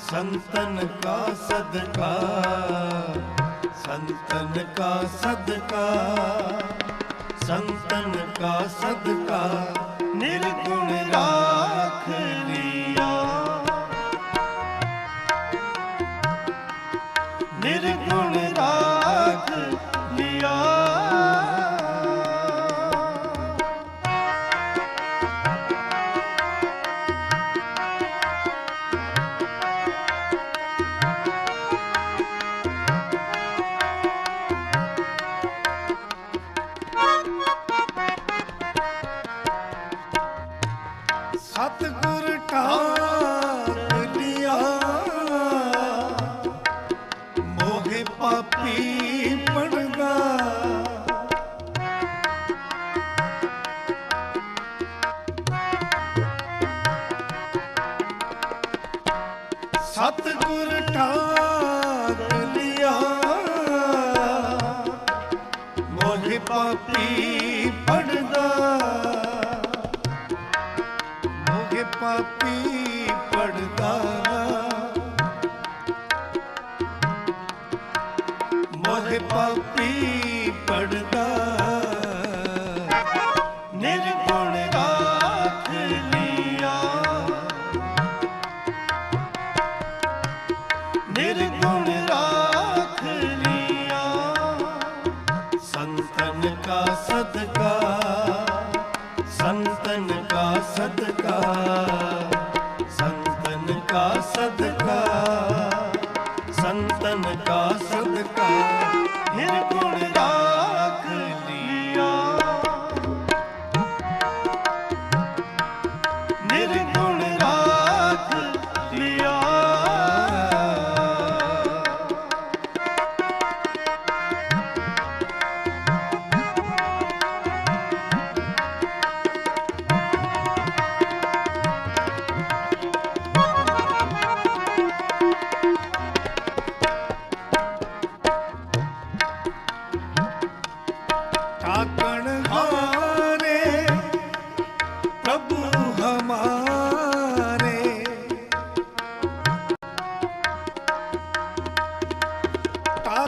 संतन का सदका संतन का सदका संतन का सदका निर्गुण राख ਸਤਿਗੁਰ ਠਾਕ ਲਿਆ। ਮੋਹਿ ਪਾਪੀ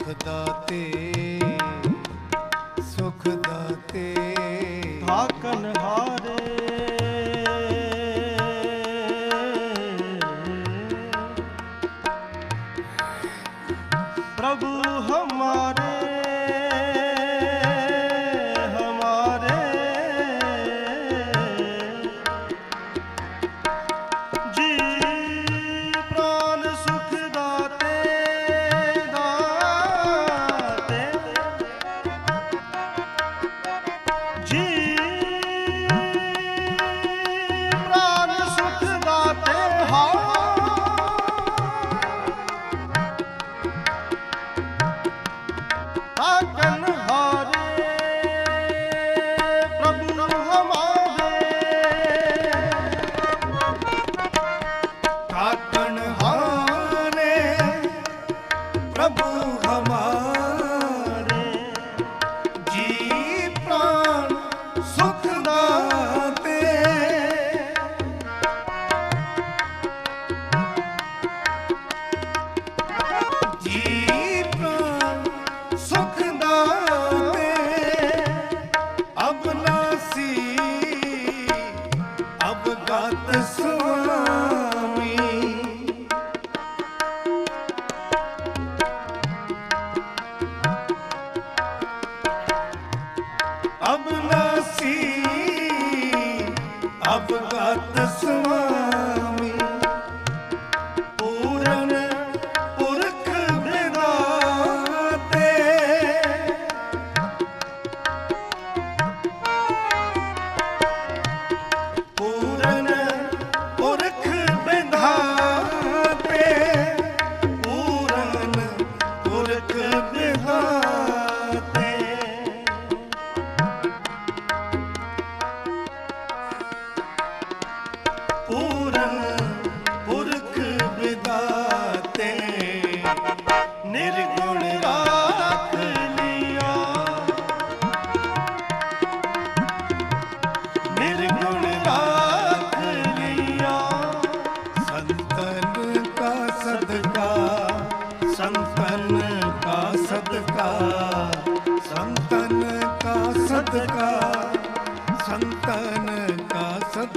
ਸੁਖ ਦਾਤੇ ਸੁਖ ਦਾਤੇ। ਹਾਰ ਅਫਗਤ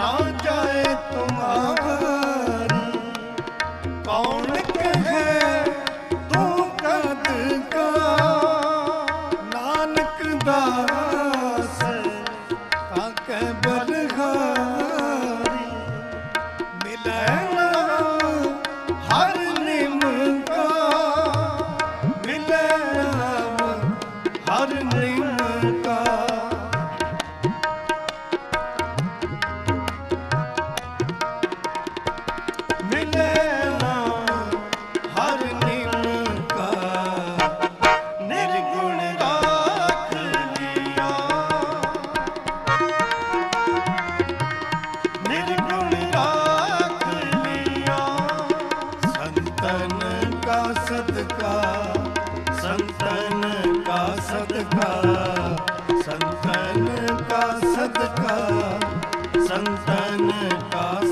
ना जाए तुम्हारी कौन कहे तू कद का नानक दास का ਸੰਤਨ ਕਾ